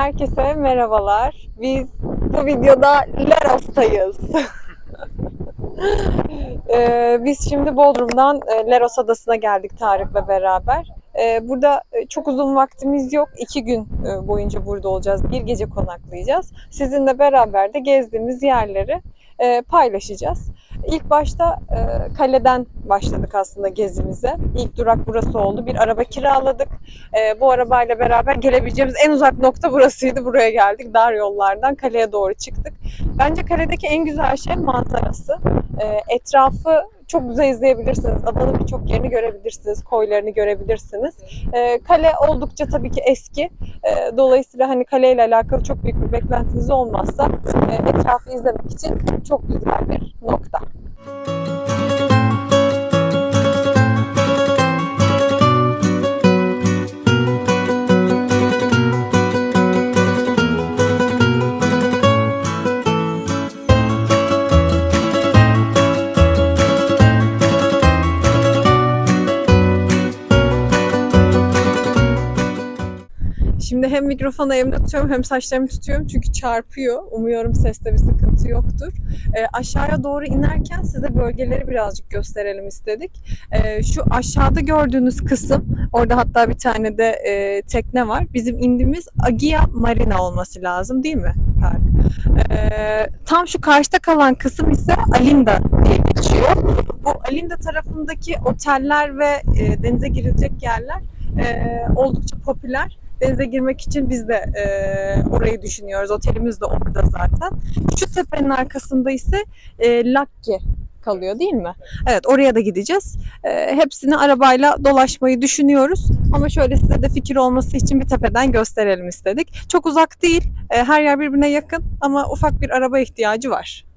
Herkese merhabalar. Biz bu videoda Leros'tayız. Ee, Biz şimdi Bodrum'dan e, Leros Adası'na geldik Tarık'la beraber. Ee, Burada e, çok uzun vaktimiz yok. İki gün e, boyunca burada olacağız. Bir gece konaklayacağız. Sizinle beraber de gezdiğimiz yerleri paylaşacağız. İlk başta e, kaleden başladık aslında gezimize. İlk durak burası oldu. Bir araba kiraladık. E, bu arabayla beraber gelebileceğimiz en uzak nokta burasıydı. Buraya geldik. Dar yollardan kaleye doğru çıktık. Bence kaledeki en güzel şey manzarası. E, etrafı çok güzel izleyebilirsiniz. Adanın birçok yerini görebilirsiniz. Koylarını görebilirsiniz. E, kale oldukça tabii ki eski. E, dolayısıyla hani kaleyle alakalı çok büyük bir beklentiniz olmazsa e, etrafı izlemek için çok güzel bir nokta. Hem mikrofonu elimde tutuyorum hem saçlarımı tutuyorum çünkü çarpıyor. Umuyorum seste bir sıkıntı yoktur. E, aşağıya doğru inerken size bölgeleri birazcık gösterelim istedik. E, şu aşağıda gördüğünüz kısım, orada hatta bir tane de e, tekne var. Bizim indiğimiz Agia Marina olması lazım değil mi? Tarık? E, tam şu karşıda kalan kısım ise Alinda diye geçiyor. Bu Alinda tarafındaki oteller ve e, denize girilecek yerler e, oldukça popüler denize girmek için biz de e, orayı düşünüyoruz. Otelimiz de orada zaten. Şu tepenin arkasında ise e, Lakki kalıyor değil mi? Evet oraya da gideceğiz. E, hepsini arabayla dolaşmayı düşünüyoruz. Ama şöyle size de fikir olması için bir tepeden gösterelim istedik. Çok uzak değil. E, her yer birbirine yakın ama ufak bir araba ihtiyacı var.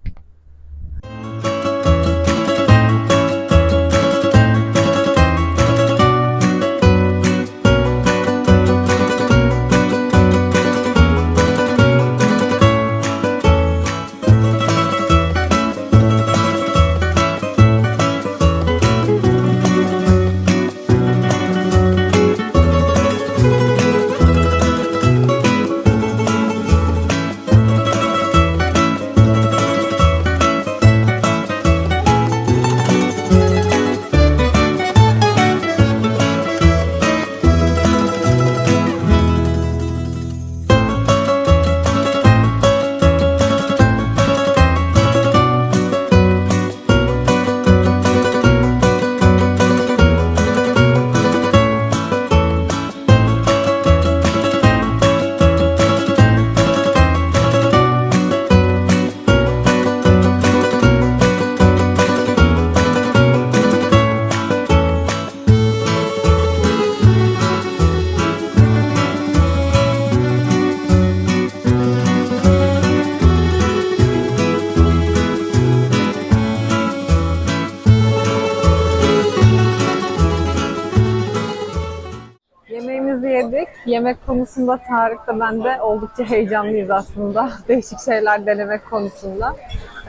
Yemek konusunda Tarık da ben de oldukça heyecanlıyız aslında. Değişik şeyler denemek konusunda.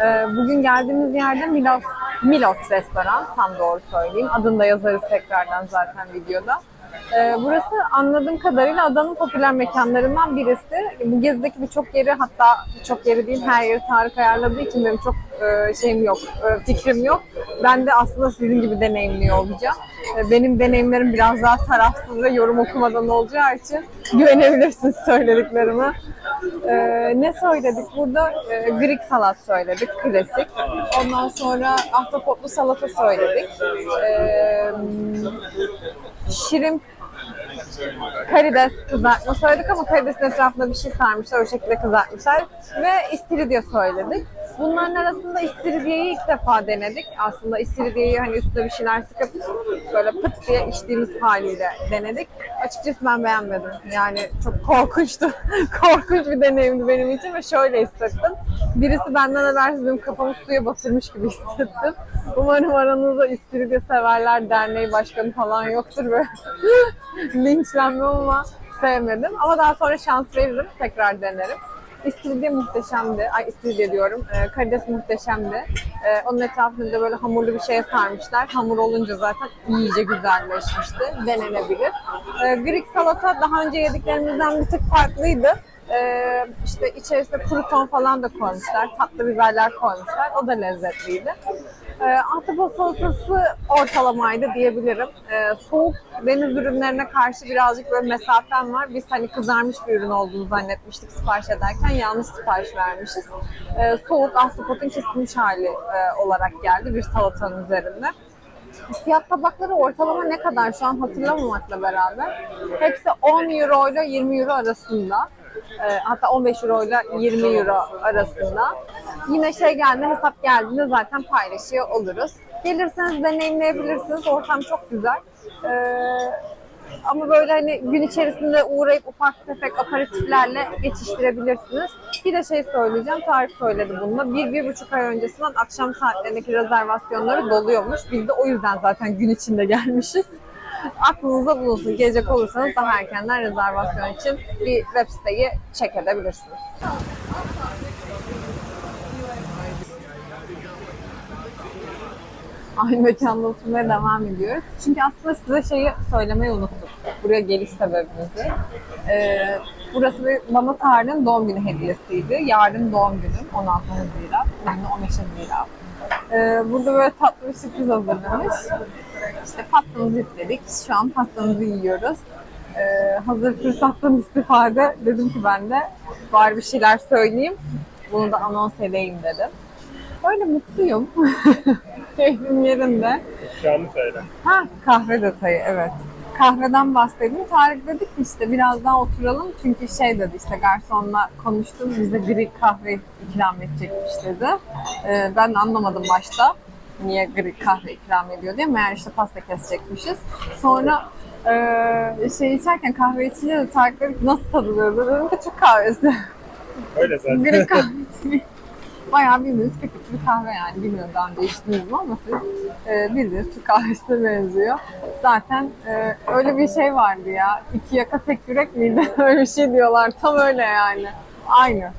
Ee, Bugün geldiğimiz yerde Milos, Milos restoran tam doğru söyleyeyim. Adını da yazarız tekrardan zaten videoda. Ee, Burası anladığım kadarıyla adanın popüler mekanlarından birisi. Bu gezideki birçok yeri hatta birçok yeri değil her yeri Tarık ayarladığı için benim çok e, şeyim yok, e, fikrim yok. Ben de aslında sizin gibi deneyimliyor olacağım. E, Benim deneyimlerim biraz daha tarafsız ve yorum okumadan olacağı için güvenebilirsiniz söylediklerime. E, ne söyledik burada? E, Greek salat söyledik, klasik. Ondan sonra ahtapotlu salata söyledik. E, şirin karides kızartma söyledik ama karidesin etrafında bir şey sarmışlar, o şekilde kızartmışlar. Ve istiridye söyledik. Bunların arasında istiridyeyi ilk defa denedik. Aslında istiridyeyi hani üstüne bir şeyler sıkıp böyle pıt diye içtiğimiz haliyle denedik. Açıkçası ben beğenmedim. Yani çok korkunçtu. Korkunç bir deneyimdi benim için ve şöyle hissettim. Birisi benden habersiz benim kafamı suya batırmış gibi hissettim. Umarım aranızda istiridye severler derneği başkanı falan yoktur ve linçlenmem ama sevmedim. Ama daha sonra şans veririm, tekrar denerim. İstiridye muhteşemdi. Ay istiridye diyorum. Ee, karides muhteşemdi. Ee, onun etrafında da böyle hamurlu bir şeye sarmışlar. Hamur olunca zaten iyice güzelleşmişti. Denenebilir. Ee, Greek salata daha önce yediklerimizden bir tık farklıydı. Ee, işte içerisine kruton falan da koymuşlar. Tatlı biberler koymuşlar. O da lezzetliydi. Ee, ahtapot salatası ortalamaydı diyebilirim. Ee, soğuk deniz ürünlerine karşı birazcık böyle mesafem var. Biz hani kızarmış bir ürün olduğunu zannetmiştik sipariş ederken yanlış sipariş vermişiz. Ee, soğuk ahtapotun kesilmiş hali e, olarak geldi bir salatanın üzerinde. Fiyat tabakları ortalama ne kadar şu an hatırlamamakla beraber. Hepsi 10 euro ile 20 euro arasında. Ee, hatta 15 euro ile 20 euro arasında. Yine şey geldi, hesap geldiğinde zaten paylaşıyor oluruz. Gelirseniz deneyimleyebilirsiniz. Ortam çok güzel. Ee, ama böyle hani gün içerisinde uğrayıp ufak tefek aparatiflerle geçiştirebilirsiniz. Bir de şey söyleyeceğim, Tarık söyledi bunu. Bir, bir buçuk ay öncesinden akşam saatlerindeki rezervasyonları doluyormuş. Biz de o yüzden zaten gün içinde gelmişiz. Aklınızda bulunsun. Gelecek olursanız daha erkenden rezervasyon için bir web siteyi check edebilirsiniz. Aynı mekanda oturmaya devam ediyoruz. Çünkü aslında size şeyi söylemeyi unuttum. Buraya geliş sebebimizi. Ee, burası bir bana Tarık'ın doğum günü hediyesiydi. Yarın doğum günüm 16 Haziran. Yani 15 Haziran. Ee, burada böyle tatlı bir sürpriz hazırlamış. İşte pastamızı istedik. Şu an pastamızı yiyoruz. Ee, hazır fırsattan istifade dedim ki ben de bari bir şeyler söyleyeyim. Bunu da anons edeyim dedim. Böyle mutluyum. Keyfim yerinde. Canlı söyle. Ha kahve detayı evet. Kahveden bahsedeyim. Tarık dedi ki işte biraz daha oturalım çünkü şey dedi işte garsonla konuştum bize gri kahve ikram edecekmiş dedi. Ee, ben de anlamadım başta niye gri kahve ikram ediyor diye. Meğer işte pasta kesecekmişiz. Sonra e, şey içerken kahve içince de Tarık dedi ki nasıl tadılıyor dedim ki Türk kahvesi. Öyle zaten. Gri kahvesi. Bayağı bildiğiniz köpüklü bir kahve yani. Bilmiyorum daha önce içtiniz mi ama siz e, bildiğiniz Türk kahvesine benziyor. Zaten e, öyle bir şey vardı ya. İki yaka tek yürek miydi? öyle bir şey diyorlar. Tam öyle yani. Aynı.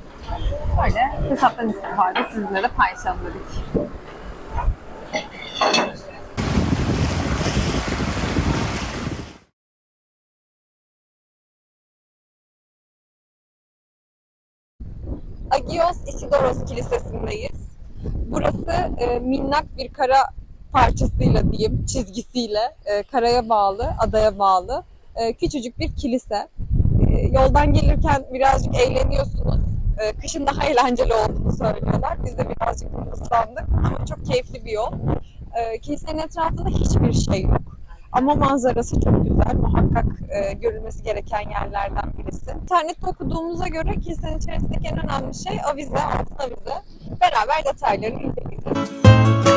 Böyle hesaptan istifade sizinle de paylaşalım dedik. Agios Isidoros Kilisesi'ndeyiz. Burası e, minnak bir kara parçasıyla diyeyim, çizgisiyle e, karaya bağlı, adaya bağlı e, küçücük bir kilise. E, yoldan gelirken birazcık eğleniyorsunuz. E, kışın daha eğlenceli olduğunu söylüyorlar. Biz de birazcık ıslandık ama çok keyifli bir yol. E, kilisenin etrafında hiçbir şey yok. Ama manzarası çok güzel. Muhakkak e, görülmesi gereken yerlerden birisi. İnternette okuduğumuza göre kilisenin içerisindeki en önemli şey avize, altın avize. Beraber detaylarını inceleyeceğiz.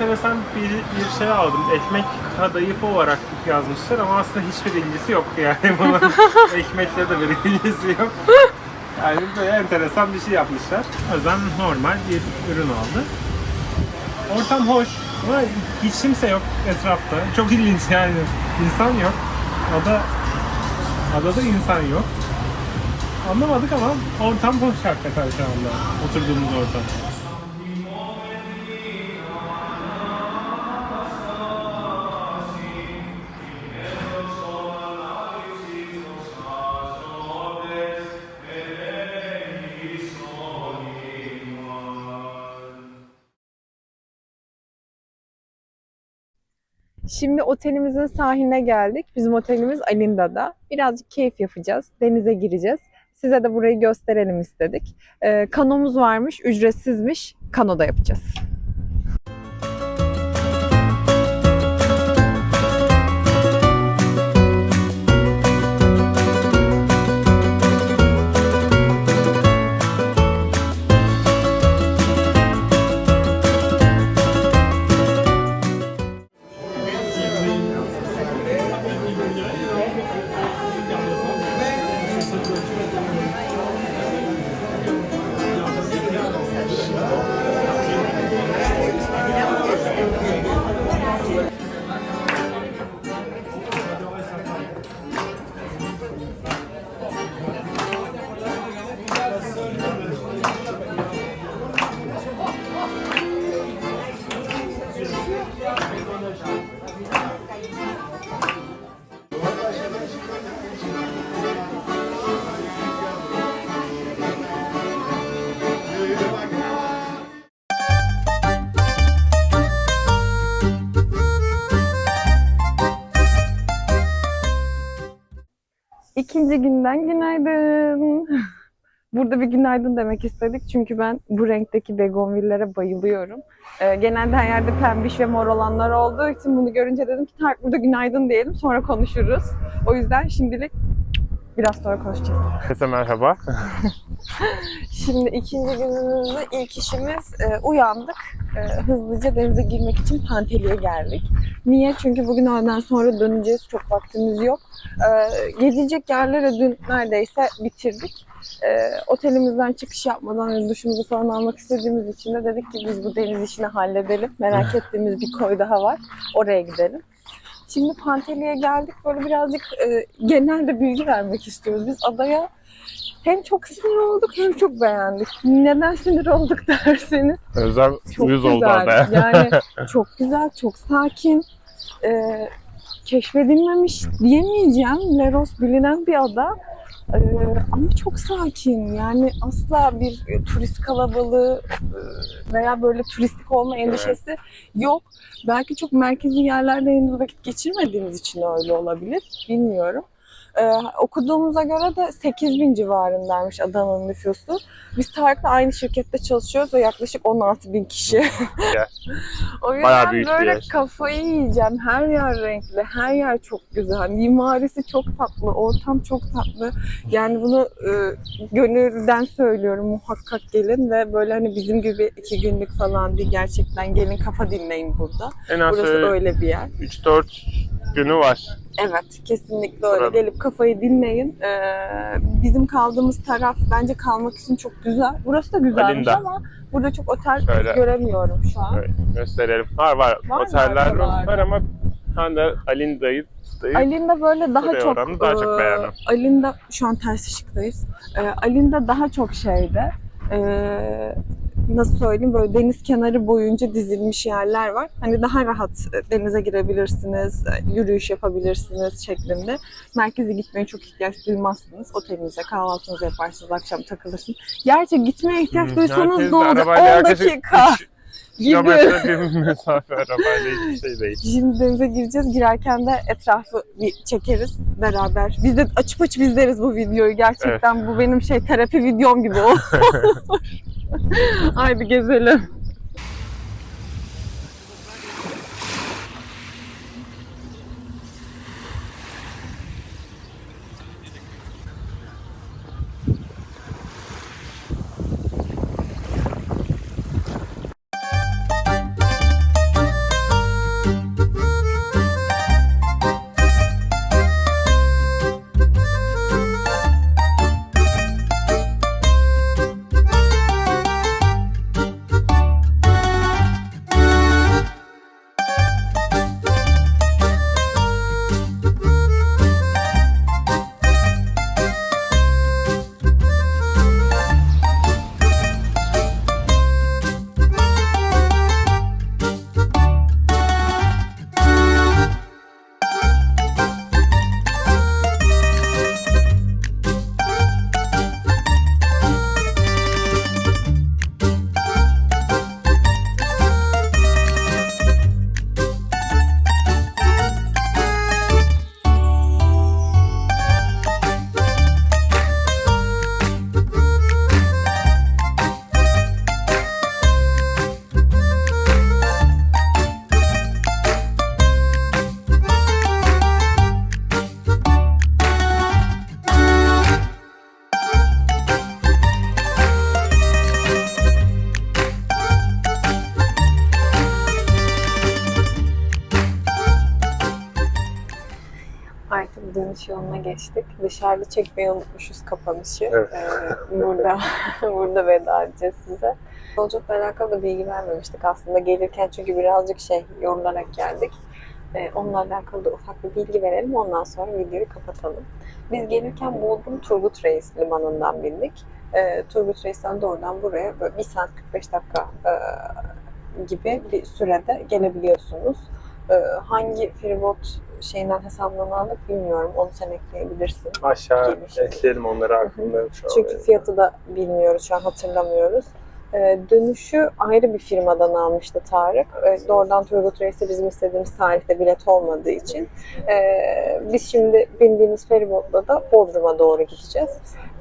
Enteresan bir, bir şey aldım. Ekmek kadayıfı olarak yazmışlar ama aslında hiçbir ilgisi yok yani bunun ekmekle de bir ilgisi yok. Yani böyle enteresan bir şey yapmışlar. O yüzden normal bir ürün aldı. Ortam hoş ama hiç kimse yok etrafta. Çok ilginç yani. İnsan yok. Ada, adada insan yok. Anlamadık ama ortam hoş hakikaten şu anda. Oturduğumuz ortam. Şimdi otelimizin sahiline geldik. Bizim otelimiz Alinda'da. Birazcık keyif yapacağız. Denize gireceğiz. Size de burayı gösterelim istedik. Ee, kanomuz varmış, ücretsizmiş. Kanoda yapacağız. İkinci günden günaydın. Burada bir günaydın demek istedik çünkü ben bu renkteki begonvillere bayılıyorum. Ee, genelde her yerde pembiş ve mor olanlar olduğu için bunu görünce dedim ki Tarık burada günaydın diyelim sonra konuşuruz. O yüzden şimdilik biraz sonra konuşacağız. Herkese merhaba. Şimdi ikinci günümüzde ilk işimiz e, uyandık. E, hızlıca denize girmek için Panteli'ye geldik. Niye? Çünkü bugün öğleden sonra döneceğiz. Çok vaktimiz yok. E, gezilecek yerleri dün neredeyse bitirdik. E, otelimizden çıkış yapmadan ve duşumuzu falan almak istediğimiz için de dedik ki biz bu deniz işini halledelim. Merak ettiğimiz bir koy daha var. Oraya gidelim. Şimdi Panteli'ye geldik. Böyle birazcık e, genel de bilgi vermek istiyoruz. Biz adaya hem çok sinir olduk hem çok beğendik. Neden sinir olduk derseniz Özel çok yüz güzel. oldu adaya. Yani çok güzel, çok sakin. Ee, keşfedilmemiş diyemeyeceğim. Leros bilinen bir ada. Ee, ama çok sakin. Yani asla bir turist kalabalığı e, veya böyle turistik olma endişesi yok. Belki çok merkezi yerlerde henüz vakit geçirmediğimiz için öyle olabilir. Bilmiyorum. Ee, okuduğumuza göre de 8000 civarındaymış adanın nüfusu. Biz Tarık'la aynı şirkette çalışıyoruz ve yaklaşık 16 bin kişi. O yüzden büyük böyle yer. kafayı yiyeceğim. Her yer renkli, her yer çok güzel. Mimarisi çok tatlı, ortam çok tatlı. Yani bunu e, gönülden söylüyorum. Muhakkak gelin ve böyle hani bizim gibi iki günlük falan değil. Gerçekten gelin kafa dinleyin burada. En az Burası öyle bir yer. 3-4 günü var. Evet, kesinlikle öyle. Burada. Gelip kafayı dinleyin. Ee, bizim kaldığımız taraf bence kalmak için çok güzel. Burası da güzelmiş Alinda. ama burada çok otel Şöyle. göremiyorum şu an. Evet, gösterelim. Var var. Var Oteller oralarda? var ama ben de Alinda'yı dayı Alinda böyle daha Buraya çok... daha çok e, beğendim. Alinda, şu an ters ışıktayız. Ee, Alinda daha çok şeyde... e, nasıl söyleyeyim böyle deniz kenarı boyunca dizilmiş yerler var. Hani daha rahat e, denize girebilirsiniz, e, yürüyüş yapabilirsiniz şeklinde. Merkeze gitmeye çok ihtiyaç duymazsınız. Otelinize kahvaltınızı yaparsınız, akşam takılırsınız. Gerçi gitmeye ihtiyaç duysanız de olacak? arabayla 10 yaklaşık dakika üç gibi. kilometre bir mesafe arabayla hiçbir şey değil. Şimdi denize gireceğiz. Girerken de etrafı bir çekeriz beraber. Biz de açıp açıp izleriz bu videoyu. Gerçekten bu benim şey terapi videom gibi oldu. Haydi gezelim. Dönüş yoluna geçtik. Dışarıda çekmeyi unutmuşuz kapanışı. Evet. Ee, burada burada veda edeceğiz size. Yolculukla alakalı bilgi vermemiştik aslında gelirken çünkü birazcık şey yorularak geldik. Ee, onunla alakalı da ufak bir bilgi verelim ondan sonra videoyu kapatalım. Biz gelirken Bodrum Turgut Reis limanından bindik. Ee, Turgut Reis'ten doğrudan buraya böyle 1 saat 45 dakika e, gibi bir sürede gelebiliyorsunuz. Ee, hangi feribot şeyinden hesabını aldık bilmiyorum. Onu sen ekleyebilirsin. Aşağı ekleyelim onları aklımda şu an. Çünkü fiyatı da bilmiyoruz şu an hatırlamıyoruz. Ee, dönüşü ayrı bir firmadan almıştı Tarık. Ee, doğrudan Turgut Reis'e bizim istediğimiz tarihte bilet olmadığı için. Ee, biz şimdi bindiğimiz feribotla da Bodrum'a doğru gideceğiz.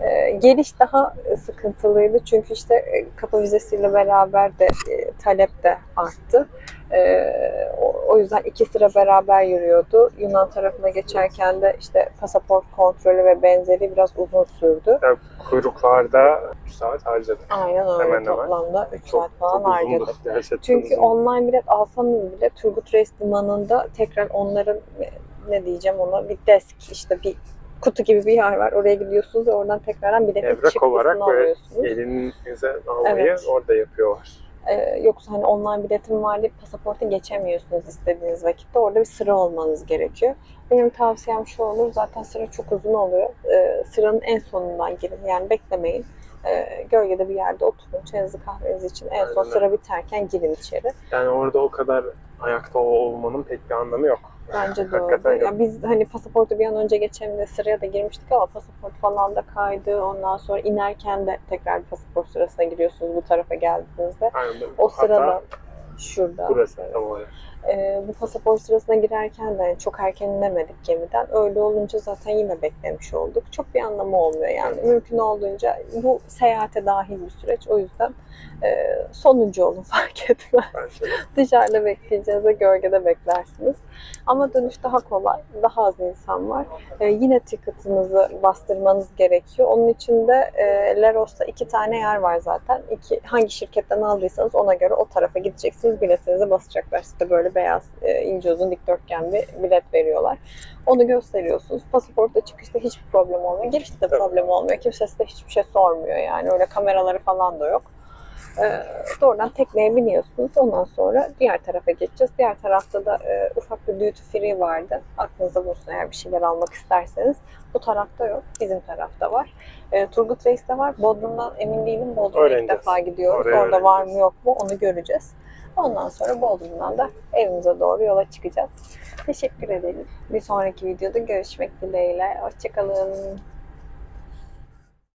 Ee, geliş daha sıkıntılıydı çünkü işte e, kapı vizesiyle beraber de e, talep de arttı. Ee, o, yüzden iki sıra beraber yürüyordu. Yunan tarafına geçerken de işte pasaport kontrolü ve benzeri biraz uzun sürdü. Yani kuyruklarda 3 saat harcadık. Aynen öyle Hemen hemen. toplamda 3 saat falan çok harcadık. Gerçekten Çünkü uzundu. online bilet alsanız bile Turgut Reis Limanı'nda tekrar onların e, ne diyeceğim ona bir desk işte bir kutu gibi bir yer var. Oraya gidiyorsunuz ve oradan tekrardan biletin Evrak çıktısını olarak alıyorsunuz. elinize almayı Evet. orada yapıyorlar. Ee, yoksa hani online biletim var deyip pasaporta geçemiyorsunuz istediğiniz vakitte. Orada bir sıra olmanız gerekiyor. Benim tavsiyem şu olur. Zaten sıra çok uzun oluyor. Ee, sıranın en sonundan girin. Yani beklemeyin. Ee, gölgede bir yerde oturun. Çayınızı kahvenizi için en son sıra biterken girin içeri. Yani orada o kadar ayakta olmanın pek bir anlamı yok. Bence de Hakikaten öyle. yok. Ya biz hani pasaportu bir an önce geçelim de sıraya da girmiştik ama pasaport falan da kaydı. Ondan sonra inerken de tekrar bir pasaport sırasına giriyorsunuz bu tarafa geldiğinizde. Aynen. O sırada Hatta şurada. burası tam olarak. Ee, bu pasaport sırasına girerken de çok erken inemedik gemiden. Öyle olunca zaten yine beklemiş olduk. Çok bir anlamı olmuyor yani. Mümkün olduğunca bu seyahate dahil bir süreç. O yüzden e, sonuncu olun fark etmez. Dışarıda bekleyeceğinize gölgede beklersiniz. Ama dönüş daha kolay. Daha az insan var. Ee, yine ticket'ınızı bastırmanız gerekiyor. Onun için de e, Leros'ta iki tane yer var zaten. İki, hangi şirketten aldıysanız ona göre o tarafa gideceksiniz. Biletinizi basacaklar. Size böyle beyaz, e, ince uzun dikdörtgen bir bilet veriyorlar. Onu gösteriyorsunuz. Pasaportta çıkışta hiçbir problem olmuyor. Girişte de problem olmuyor. Kimse size hiçbir şey sormuyor yani. Öyle kameraları falan da yok. Ee, doğrudan tekneye biniyorsunuz. Ondan sonra diğer tarafa geçeceğiz. Diğer tarafta da e, ufak bir duty free vardı. Aklınıza bulsun eğer bir şeyler almak isterseniz. Bu tarafta yok. Bizim tarafta var. E, Turgut Reis'te var. Bodrum'dan emin değilim. Bodrum'a ilk Öğreneceğiz. defa gidiyoruz. Oraya Orada var mı öğreneceğiz. yok mu onu göreceğiz. Ondan sonra Bodrum'dan da evimize doğru yola çıkacağız. Teşekkür ederiz. Bir sonraki videoda görüşmek dileğiyle. Hoşçakalın.